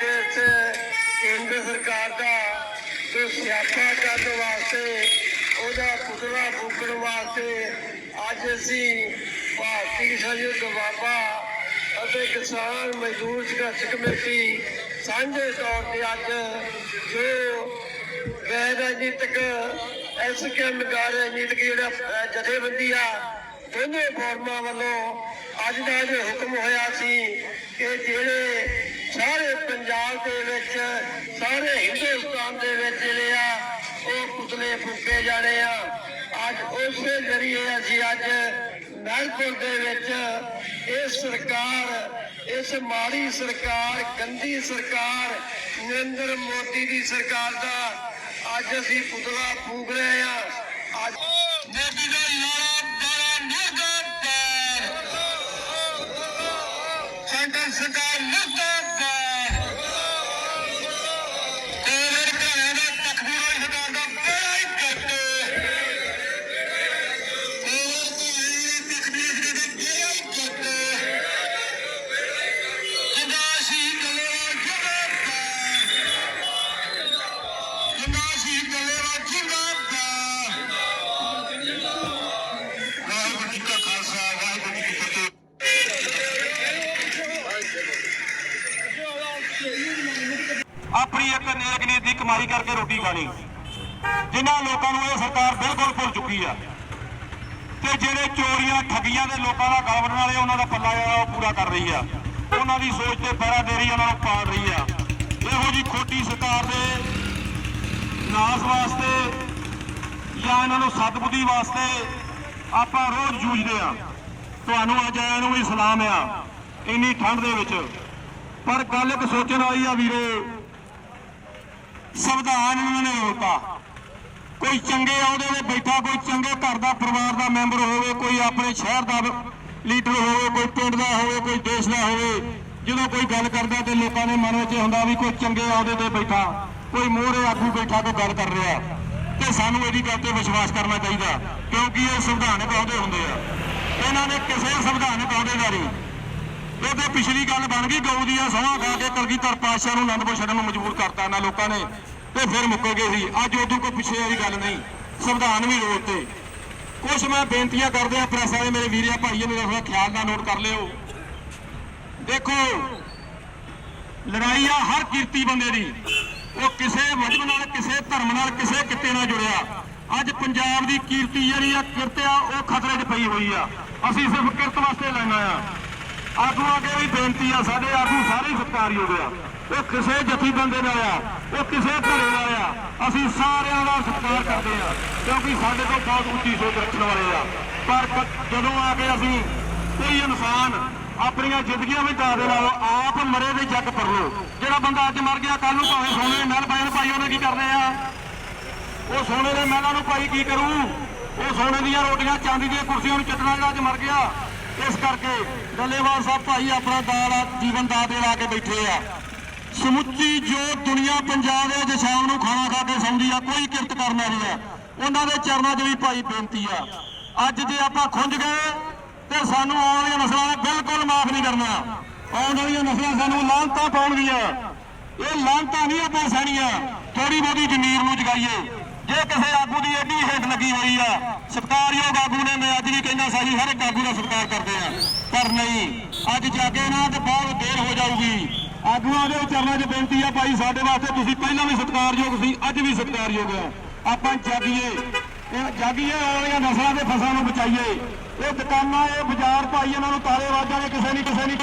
ਅਸੀਂ ਅੱਜ ਕੇਂਦਰ ਸਰਕਾਰ ਦਾ ਜੋ ਸਿਆਪਾ ਕਰਨ ਵਾਸਤੇ, ਉਹਦਾ ਪੁਤਲਾ ਫੂਕਣ ਵਾਸਤੇ ਅੱਜ ਅਸੀਂ ਭਾਰਤੀ ਕਿਸਾਨ ਯੂਨੀਅਨ ਦੁਆਬਾ ਅਤੇ ਕਿਸਾਨ ਮਜ਼ਦੂਰ ਸੰਘਰਸ਼ ਕਮੇਟੀ ਸਾਂਝੇ ਤੌਰ ਤੇ ਅੱਜ ਜੋ ਗੈਰ ਰਾਜਨੀਤਿਕ ਐਸ ਕੇ ਰਾਜਨੀਤਿਕ ਜਿਹੜਾ ਜਥੇਬੰਦੀ ਆ, ਦੋਨੇ ਫੋਰਮਾਂ ਵੱਲੋਂ ਅੱਜ ਦਾ ਜੋ ਹੁਕਮ ਹੋਇਆ ਸੀ ਕਿ ਜਿਹੜੇ ਸਾਰੇ ਪੰਜਾਬ ਦੇ ਵਿੱਚ, ਸਾਰੇ ਹਿੰਦੁਸਤਾਨ ਦੇ ਵਿੱਚ ਜਿਹੜੇ ਆ, ਉਹ ਪੁਤਲੇ ਫੂਕੇ ਜਾਣੇ ਆ। ਅੱਜ ਉਸੇ ਜਰੀਏ ਅਸੀਂ ਅੱਜ ਮਹਿਲਪੁਰ ਦੇ ਵਿੱਚ ਇਹ ਸਰਕਾਰ, ਇਸ ਮਾੜੀ ਸਰਕਾਰ, ਗੰਦੀ ਸਰਕਾਰ, ਨਰਿੰਦਰ ਮੋਦੀ ਦੀ ਸਰਕਾਰ ਦਾ ਅੱਜ ਅਸੀਂ ਪੁਤਲਾ ਫੂਕ ਰਹੇ ਆ। ਅੱਜ ਆਪਣੀ ਇੱਕ ਨੇਕ ਨੀਤ ਦੀ ਕਮਾਈ ਕਰਕੇ ਰੋਟੀ ਖਾਣੀ। ਜਿਨ੍ਹਾਂ ਲੋਕਾਂ ਨੂੰ ਇਹ ਸਰਕਾਰ ਬਿਲਕੁਲ ਭੁੱਲ ਚੁੱਕੀ ਆ। ਤੇ ਜਿਹੜੇ ਚੋਰੀਆਂ, ਠੱਗੀਆਂ ਦੇ ਲੋਕਾਂ ਦਾ ਗਲ ਵੱਢਣ ਵਾਲੇ ਉਹਨਾਂ ਦਾ ਪੱਲਾ ਜਿਹੜਾ ਉਹ ਪੂਰਾ ਕਰ ਰਹੀ ਆ। ਉਹਨਾਂ ਦੀ ਸੋਚ ਤੇ ਪਹਿਰਾ ਦੇ ਰਹੀ ਉਹਨਾਂ ਨੂੰ ਪਾੜ ਰਹੀ ਆ। ਇਹੋ ਜੀ ਖੋਟੀ ਸਰਕਾਰ ਦੇ ਨਾਸ ਵਾਸਤੇ ਜਾਂ ਇਹਨਾਂ ਨੂੰ ਸਤਬੁੱਧੀ ਵਾਸਤੇ ਆਪਾਂ ਰੋਜ਼ ਜੂਝਦੇ ਆ। ਤੁਹਾਨੂੰ ਅੱਜ ਆਇਆਂ ਨੂੰ ਵੀ ਸਲਾਮ ਆ। ਇੰਨੀ ਠੰਡ ਦੇ ਵਿੱਚ ਪਰ ਗੱਲ ਇੱਕ ਸੋਚਣ ਵਾਲੀ ਆ ਵੀਰੋ, ਸੰਵਿਧਾਨ ਇਹਨਾਂ ਨੇ ਰੋਤਾ ਕੋਈ ਚੰਗੇ ਅਹੁਦੇ ਤੇ ਬੈਠਾ ਕੋਈ ਚੰਗੇ ਘਰ ਦਾ ਪਰਿਵਾਰ ਦਾ ਮੈਂਬਰ ਹੋਵੇ, ਕੋਈ ਆਪਣੇ ਸ਼ਹਿਰ ਦਾ ਲੀਡਰ ਹੋਵੇ, ਕੋਈ ਪਿੰਡ ਦਾ ਹੋਵੇ, ਕੋਈ ਦੇਸ਼ ਦਾ ਹੋਵੇ, ਜਦੋਂ ਕੋਈ ਗੱਲ ਕਰਦਾ ਤੇ ਲੋਕਾਂ ਦੇ ਮਨ ਵਿੱਚ ਇਹ ਹੁੰਦਾ ਵੀ ਕੋਈ ਚੰਗੇ ਅਹੁਦੇ ਤੇ ਬੈਠਾ, ਕੋਈ ਮੋਹਰੇ ਆਗੂ ਬੈਠਾ ਕੋਈ ਗੱਲ ਕਰ ਰਿਹਾ। ਤੇ ਸਾਨੂੰ ਇਹਦੀ ਗੱਲ ਤੇ ਵਿਸ਼ਵਾਸ ਕਰਨਾ ਚਾਹੀਦਾ, ਕਿਉਂਕਿ ਇਹ ਸੰਵਿਧਾਨਕ ਅਹੁਦੇ ਹੁੰਦੇ ਆ। ਇਹਨਾਂ ਨੇ ਕਿਸੇ ਸੰਵਿਧਾਨਕ ਅਹੁਦੇ ਦਾ ਨਹੀਂ ਪਿਛਲੀ ਗੱਲ ਬਣ ਗਈ, ਗਊ ਦੀਆਂ ਸਵਾਂ ਖਾ ਕੇ ਕਲਗੀਧਰ ਪਾਤਸ਼ਾਹ ਨੂੰ ਅਨੰਦਪੁਰ ਛੱਡਣ ਨੂੰ ਮਜਬੂਰ ਕਰਤਾ ਇਹਨਾਂ ਲੋਕਾਂ ਨੇ ਤੇ ਫਿਰ ਮੁੱਕੇ ਗਏ ਸੀ। ਅੱਜ ਉਦੋਂ ਕੋਈ ਪਿੱਛੇ ਵਾਲੀ ਗੱਲ ਨਹੀਂ, ਸੰਵਿਧਾਨ ਵੀ ਰੋਡ ਤੇ। ਕੁਛ ਮੈਂ ਬੇਨਤੀਆਂ ਕਰਦੇ ਆ ਪ੍ਰੈਸ ਵਾਲੇ ਮੇਰੇ ਵੀਰਿਆ ਭਾਈਏ ਮੇਰਾ ਥੋੜਾ ਖਿਆਲ ਨਾਲ ਨੋਟ ਕਰ ਲਿਓ। ਦੇਖੋ, ਲੜਾਈ ਆ ਹਰ ਕੀਰਤੀ ਬੰਦੇ ਦੀ। ਉਹ ਕਿਸੇ ਮਜਬ ਨਾਲ, ਕਿਸੇ ਧਰਮ ਨਾਲ, ਕਿਸੇ ਕਿੱਤੇ ਨਾਲ ਜੁੜਿਆ। ਅੱਜ ਪੰਜਾਬ ਦੀ ਕੀਰਤੀ ਜਿਹੜੀ ਆ, ਕਿਰਤ ਆ, ਉਹ ਖਤਰੇ 'ਚ ਪਈ ਹੋਈ ਆ। ਅਸੀਂ ਸਿਰਫ ਕਿਰਤ ਵਾਸਤੇ ਲੈਣਾ ਆ। ਆਗੂ ਅੱਗੇ ਵੀ ਬੇਨਤੀ ਆ, ਸਾਡੇ ਆਗੂ ਸਾਰੇ ਸਤਿਕਾਰਯੋਗ ਆ। ਉਹ ਕਿਸੇ ਜਥੀ ਬੰਦੇ ਨਾਲ ਆ, ਉਹ ਕਿਸੇ ਧੜੇ ਨਾਲ ਆ, ਅਸੀਂ ਸਾਰਿਆਂ ਦਾ ਸਤਿਕਾਰ ਕਰਦੇ ਆ, ਕਿਉਂਕਿ ਸਾਡੇ ਤੋਂ ਬਹੁਤ ਉੱਚੀ ਸੋਚ ਰੱਖਣ ਵਾਲੇ ਆ। ਪਰ ਜਦੋਂ ਆ ਕੇ ਅਸੀਂ ਕੋਈ ਇਨਸਾਨ ਆਪਣੀਆਂ ਜ਼ਿੰਦਗੀਆਂ ਵੀ ਦਾ ਦੇ ਆਪ ਮਰੇ ਦੇ ਜੱਗ ਪਰ ਲੋ ਜਿਹੜਾ ਬੰਦਾ ਅੱਜ ਮਰ ਗਿਆ ਕੱਲ ਨੂੰ ਭਾਵੇਂ ਸੋਨੇ ਦੇ ਮਹਿਲ ਪਾਏ ਭਾਈ ਉਹਨੇ ਕੀ ਕਰਨੇ ਆ? ਉਹ ਸੋਨੇ ਦੇ ਮਹਿਲਾਂ ਨੂੰ ਭਾਈ ਕੀ ਕਰੂ? ਉਹ ਸੋਨੇ ਦੀਆਂ ਰੋਟੀਆਂ, ਚਾਂਦੀ ਦੀਆਂ ਕੁਰਸੀਆਂ ਨੂੰ ਚੱਟਣਾ ਜਿਹੜਾ ਅੱਜ ਮਰ ਗਿਆ। ਇਸ ਕਰਕੇ ਡੱਲੇਵਾਲ ਸਾਹਿਬ ਭਾਈ ਆਪਣਾ ਦਾਲ ਜੀਵਨ ਦਾ ਦੇ ਲਾ ਕੇ ਬੈਠੇ ਆ। ਸਮੁੱਚੀ ਜੋ ਦੁਨੀਆ ਪੰਜਾਬ ਦੇ ਅੱਜ ਸ਼ਾਮ ਨੂੰ ਖਾਣਾ ਖਾ ਕੇ ਸੌਂਦੀ ਆ, ਕੋਈ ਕਿਰਤ ਕਰਨਾ ਨਹੀਂ ਆ। ਉਹਨਾਂ ਦੇ ਚਰਨਾਂ 'ਚ ਵੀ ਭਾਈ ਬੇਨਤੀ ਆ। ਅੱਜ ਜੇ ਆਪਾਂ ਖੁੰਝ ਗਏ, ਤੇ ਸਾਨੂੰ ਆਉਣ ਵਾਲੀਆਂ ਨਸਲਾਂ ਨੇ ਬਿਲਕੁਲ ਮਾਫ ਨਹੀਂ ਕਰਨਾ। ਆਉਣ ਵਾਲੀਆਂ ਨਸਲਾਂ ਸਾਨੂੰ ਲਾਂਤਾਂ ਪਾਉਣਗੀਆਂ। ਇਹ ਲਾਂਤਾਂ ਨਹੀਂ ਆਪਾਂ ਸਹਿਣੀਆਂ। ਥੋੜੀ ਬਹੁਤੀ ਜ਼ਮੀਰ ਨੂੰ ਜਗਾਈਏ। ਜੇ ਕਿਸੇ ਆਗੂ ਦੀ ਐਡੀ ਹੇਠ ਲੱਗੀ ਹੋਈ ਆ, ਸਤਿਕਾਰਯੋਗ ਆਗੂ ਨੇ, ਮੈਂ ਅੱਜ ਵੀ ਕਹਿੰਦਾ ਸਾਜੀ ਹਰ ਇੱਕ ਆਗੂ ਦਾ ਸਤਿਕਾਰ ਕਰਦੇ ਆ। ਪਰ ਨਹੀਂ, ਅੱਜ ਜਾਗੇ ਨਾ ਤੇ ਬਹੁਤ ਦੇਰ ਹੋ ਜਾਊਗੀ। ਆਗੂਆਂ ਦੇ ਚਰਨਾਂ 'ਚ ਬੇਨਤੀ ਆ ਭਾਈ, ਸਾਡੇ ਵਾਸਤੇ ਤੁਸੀਂ ਪਹਿਲਾਂ ਵੀ ਸਤਿਕਾਰਯੋਗ ਸੀ, ਅੱਜ ਵੀ ਸਤਿਕਾਰਯੋਗ ਆ। ਆਪਾਂ ਜਾਗੀਏ, ਇਹ ਜਾਗੀਏ ਵਾਲੀਆਂ ਨਸਲਾਂ ਦੇ ਫਸਲਾਂ ਨੂੰ ਬਚਾਈਏ। ਇਹ ਦੁਕਾਨਾਂ, ਇਹ ਬਾਜ਼ਾਰ, ਭਾਈ, ਇਹਨਾਂ ਨੂੰ ਤਾਲੇ ਵਾਜਾਂ ਨੇ, ਕਿਸੇ ਨਹੀਂ ਕਿਸੇ ਨਹੀਂ